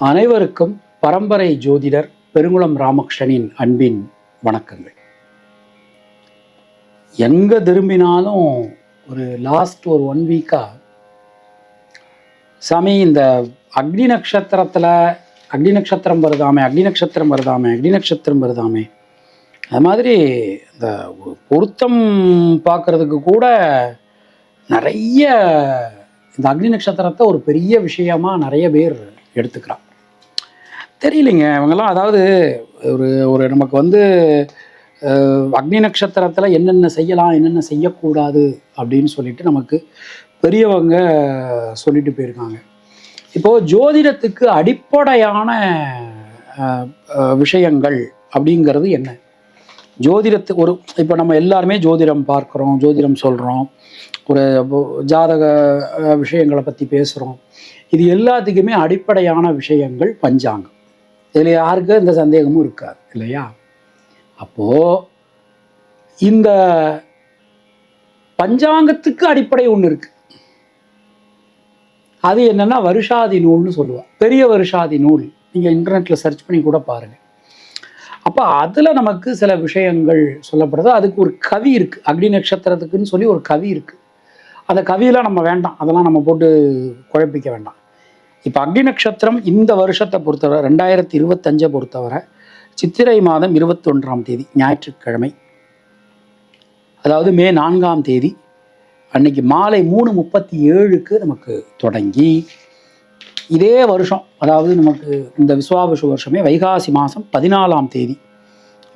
அனைவருக்கும் பரம்பரை ஜோதிடர் பெருங்குளம் ராமகிருஷ்ணனின் அன்பின் வணக்கங்கள். எங்கே திரும்பினாலும் ஒரு லாஸ்ட் ஒரு ஒன் வீக்காக சாமி இந்த அக்னி நட்சத்திரத்தில் அக்னி நட்சத்திரம் வருதாமே அக்னி நட்சத்திரம் வருதாமே அக்னி நட்சத்திரம் வருதாமே அது மாதிரி இந்த பொருத்தம் பார்க்கறதுக்கு கூட நிறைய இந்த அக்னி நட்சத்திரத்தை ஒரு பெரிய விஷயமா நிறைய பேர் எடுத்துக்கிறான் தெரியலைங்க. இவங்கெல்லாம் அதாவது ஒரு ஒரு நமக்கு வந்து அக்னி நட்சத்திரத்தில் என்னென்ன செய்யலாம் என்னென்ன செய்யக்கூடாது அப்படின்னு சொல்லிட்டு நமக்கு பெரியவங்க சொல்லிட்டு போயிருக்காங்க. இப்போது ஜோதிடத்துக்கு அடிப்படையான விஷயங்கள் அப்படிங்கிறது என்ன? ஜோதிடத்து ஒரு இப்போ நம்ம எல்லாருமே ஜோதிடம் பார்க்குறோம் ஜோதிடம் சொல்கிறோம் ஒரு ஜாதக விஷயங்களை பற்றி பேசுகிறோம் இது எல்லாத்துக்குமே அடிப்படையான விஷயங்கள் பஞ்சாங்கம். இதில் யாருக்கும் எந்த சந்தேகமும் இருக்காது இல்லையா? அப்போது இந்த பஞ்சாங்கத்துக்கு அடிப்படை ஒன்று இருக்கு. அது என்னன்னா வருஷாதி நூல்னு சொல்லுவாள் பெரிய வருஷாதி நூல். நீங்கள் இன்டர்நெட்டில் சர்ச் பண்ணி கூட பாருங்கள் அப்போ அதில் நமக்கு சில விஷயங்கள் சொல்லப்படுது. அதுக்கு ஒரு கவி இருக்குது அக்னி நட்சத்திரத்துக்குன்னு சொல்லி ஒரு கவி இருக்குது அந்த கவியெல்லாம் நம்ம வேண்டாம். அதெல்லாம் நம்ம போட்டு குழப்பிக்க வேண்டாம். இப்போ அக்னி நட்சத்திரம் இந்த வருஷத்தை பொறுத்தவரை ரெண்டாயிரத்தி இருபத்தஞ்சை பொறுத்தவரை சித்திரை மாதம் இருபத்தொன்றாம் தேதி ஞாயிற்றுக்கிழமை. அதாவது மே நான்காம் தேதி அன்னைக்கு மாலை மூணு முப்பத்தி ஏழுக்கு நமக்கு தொடங்கி இதே வருஷம் அதாவது நமக்கு இந்த விஸ்வாபசு வருஷமே வைகாசி மாதம் பதினாலாம் தேதி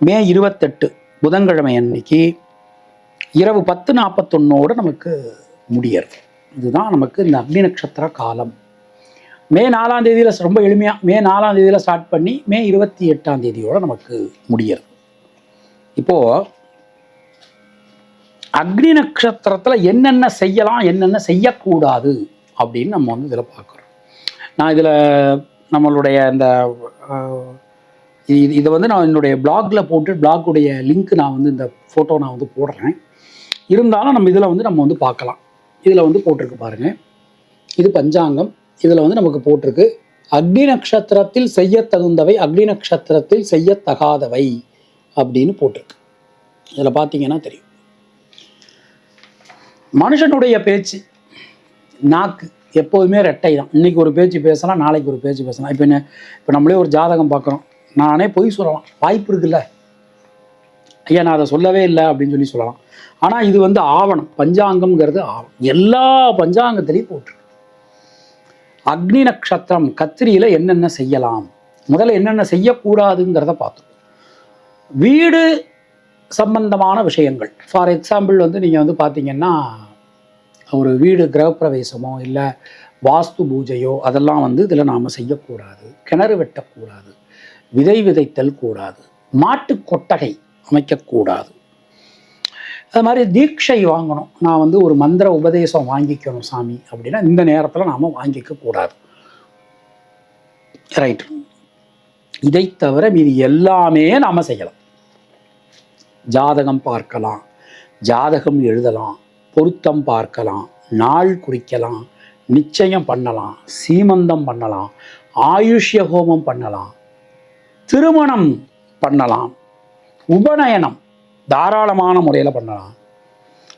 மே இருபத்தெட்டு புதன்கிழமை அன்னைக்கு இரவு பத்து நாற்பத்தொன்னோடு நமக்கு முடியறது. இதுதான் நமக்கு இந்த அக்னி நட்சத்திர காலம். மே நாலாம் தேதியில் ரொம்ப எளிமையாக மே நாலாம் தேதியில் ஸ்டார்ட் பண்ணி மே இருபத்தி எட்டாம் தேதியோடு நமக்கு முடியறது. இப்போது அக்னி நட்சத்திரத்தில் என்னென்ன செய்யலாம் என்னென்ன செய்யக்கூடாது அப்படின்னு நம்ம வந்து இதில் பார்க்குறோம். நான் இதில் நம்மளுடைய இந்த இது இதை வந்து நான் என்னுடைய பிளாகில் போட்டு பிளாக்குடைய லிங்க் நான் வந்து இந்த ஃபோட்டோ நான் வந்து போடுறேன். இருந்தாலும் நம்ம இதில் வந்து நம்ம வந்து பார்க்கலாம். இதில் வந்து போட்டிருக்கு பாருங்கள் இது பஞ்சாங்கம். இதில் வந்து நமக்கு போட்டிருக்கு. அக்னி நட்சத்திரத்தில் செய்ய தகுந்தவை அக்னி நட்சத்திரத்தில் செய்யத்தகாதவை அப்படின்னு போட்டிருக்கு. இதில் பார்த்தீங்கன்னா தெரியும். மனுஷனுடைய பேச்சு நாக்கு எப்போதுமே ரெட்டை தான். இன்றைக்கி ஒரு பேச்சு பேசலாம் நாளைக்கு ஒரு பேச்சு பேசலாம். இப்போ என்ன இப்போ நம்மளே ஒரு ஜாதகம் பார்க்குறோம். நானே பொய் சொல்லலாம். வாய்ப்பு இருக்குல்ல? ஐயா நான் அதை சொல்லவே இல்லை அப்படின்னு சொல்லி சொல்லலாம். ஆனால் இது வந்து ஆவணம். பஞ்சாங்கம்ங்கிறது ஆவணம். எல்லா பஞ்சாங்கத்திலையும் போட்டிருக்கு. அக்னி நட்சத்திரம் கத்திரியில் என்னென்ன செய்யலாம்? முதல்ல என்னென்ன செய்யக்கூடாதுங்கிறத பார்த்தோம் வீடு சம்பந்தமான விஷயங்கள். ஃபார் எக்ஸாம்பிள் வந்து நீங்கள் வந்து பார்த்தீங்கன்னா ஒரு வீடு கிரகப்பிரவேசமோ இல்லை வாஸ்து பூஜையோ அதெல்லாம் வந்து இதில் நாம் செய்யக்கூடாது. கிணறு வெட்டக்கூடாது. விதை விதைத்தல் கூடாது. மாட்டு கொட்டகை அமைக்கக்கூடாது. அது மாதிரி தீட்சை வாங்கணும். நான் வந்து ஒரு மந்திர உபதேசம் வாங்கிக்கணும் சாமி அப்படின்னா இந்த நேரத்தில் நாம் வாங்கிக்க கூடாது. ரைட் இதை தவிர மீதி எல்லாமே நாம் செய்யலாம். ஜாதகம் பார்க்கலாம் ஜாதகம் எழுதலாம் பொருத்தம் பார்க்கலாம் நாள் குறிக்கலாம் நிச்சயம் பண்ணலாம் சீமந்தம் பண்ணலாம் ஆயுஷ்ய ஹோமம் பண்ணலாம் திருமணம் பண்ணலாம் உபநயனம். தாராளமான முறையில் பண்ணலாம்.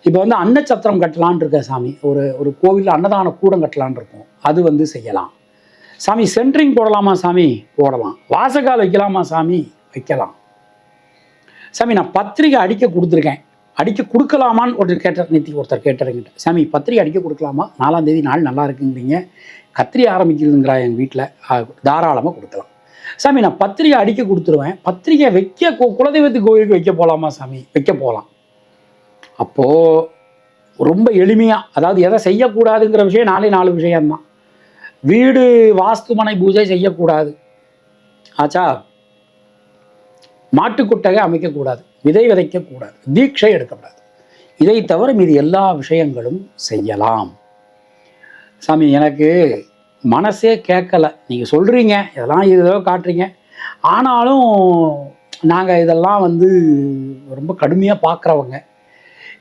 இப்போ வந்து அன்னச்சத்திரம் கட்டலான் இருக்க சாமி ஒரு ஒரு கோவிலில் அன்னதான கூடம் கட்டலான் இருக்கும் அது வந்து செய்யலாம். சாமி சென்ட்ரிங் போடலாமா சாமி? போடலாம். வாசகால் வைக்கலாமா சாமி? வைக்கலாம். சாமி நான் பத்திரிக்கை அடிக்க கொடுத்துருக்கேன். அடிக்க கொடுக்கலாமான்னு ஒருத்தர் கேட்டார் நேற்று ஒருத்தர் கேட்டாருங்கிட்ட சாமி பத்திரிக்கை அடிக்க கொடுக்கலாமா? நாலாம் தேதி நாள் நல்லா இருக்குங்கிறீங்க. கத்திரி ஆரம்பிக்கிறதுங்கிறா எங்கள் வீட்டில் தாராளமாக கொடுக்கலாம். சாமி நான் பத்திரிக்கை அடிக்க கொடுத்துருவேன். பத்திரிக்கை வைக்க குலதெய்வத்து கோயிலுக்கு வைக்க போகலாமா சாமி? வைக்க போகலாம் அப்போது ரொம்ப எளிமையாக அதாவது எதை செய்யக்கூடாதுங்கிற விஷயம் நாலே நாலு விஷயம்தான். வீடு வாஸ்துமனை பூஜை செய்யக்கூடாது. ஆச்சா? மாட்டுக்குட்டகை அமைக்கக்கூடாது. விதை விதைக்கக்கூடாது. தீட்சை எடுக்கக்கூடாது இதை தவிர மீது எல்லா விஷயங்களும் செய்யலாம். சாமி எனக்கு மனசே கேட்கல. நீங்கள் சொல்கிறீங்க இதெல்லாம் ஏதோ காட்டுறீங்க. ஆனாலும் நாங்கள் இதெல்லாம் வந்து ரொம்ப கடுமையாக பார்க்குறவங்க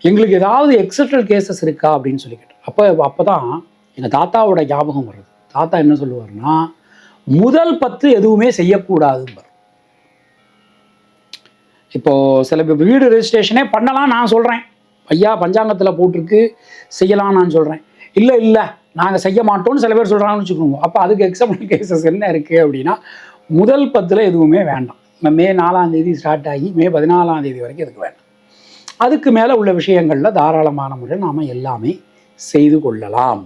எங்களுக்கு ஏதாவது எக்ஸப்ஷனல் கேசஸ் இருக்கா அப்படின்னு சொல்லி கேட்டோம் அப்போ அப்போ தான் எங்கள் தாத்தாவோட ஞாபகம் வருது. தாத்தா என்ன சொல்லுவார்னா முதல் பத்து எதுவுமே செய்யக்கூடாதுன்னு இப்போது சில பேர் வீடு ரெஜிஸ்ட்ரேஷனே பண்ணலாம் நான் சொல்கிறேன் ஐயா பஞ்சாங்கத்தில் போட்டிருக்கு செய்யலாம் நான் சொல்கிறேன் இல்லை இல்லை நாங்கள் செய்ய மாட்டோம்னு சில பேர் சொல்கிறாங்கன்னு வச்சுக்கோங்க. அப்போ அதுக்கு எக்ஸாம்பிள் கேசஸ் என்ன இருக்குது அப்படின்னா முதல் பத்தில் எதுவுமே வேண்டாம். நம்ம மே நாலாந்தேதி ஸ்டார்ட் ஆகி மே பதினாலாந்தேதி வரைக்கும் இதுக்கு வேண்டாம்? அதுக்கு மேலே உள்ள விஷயங்களில் தாராளமான முறையில் நாம் எல்லாமே செய்து கொள்ளலாம்.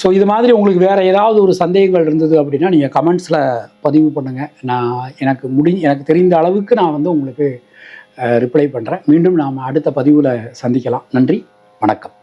ஸோ இது மாதிரி உங்களுக்கு வேறு ஏதாவது ஒரு சந்தேகங்கள் இருந்தது அப்படின்னா நீங்கள் கமெண்ட்ஸில் பதிவு பண்ணுங்கள் நான் எனக்கு முடி எனக்கு தெரிந்த அளவுக்கு நான் வந்து உங்களுக்கு ரிப்ளை பண்ணுறேன் மீண்டும் நாம் அடுத்த பதிவில் சந்திக்கலாம். நன்றி வணக்கம்.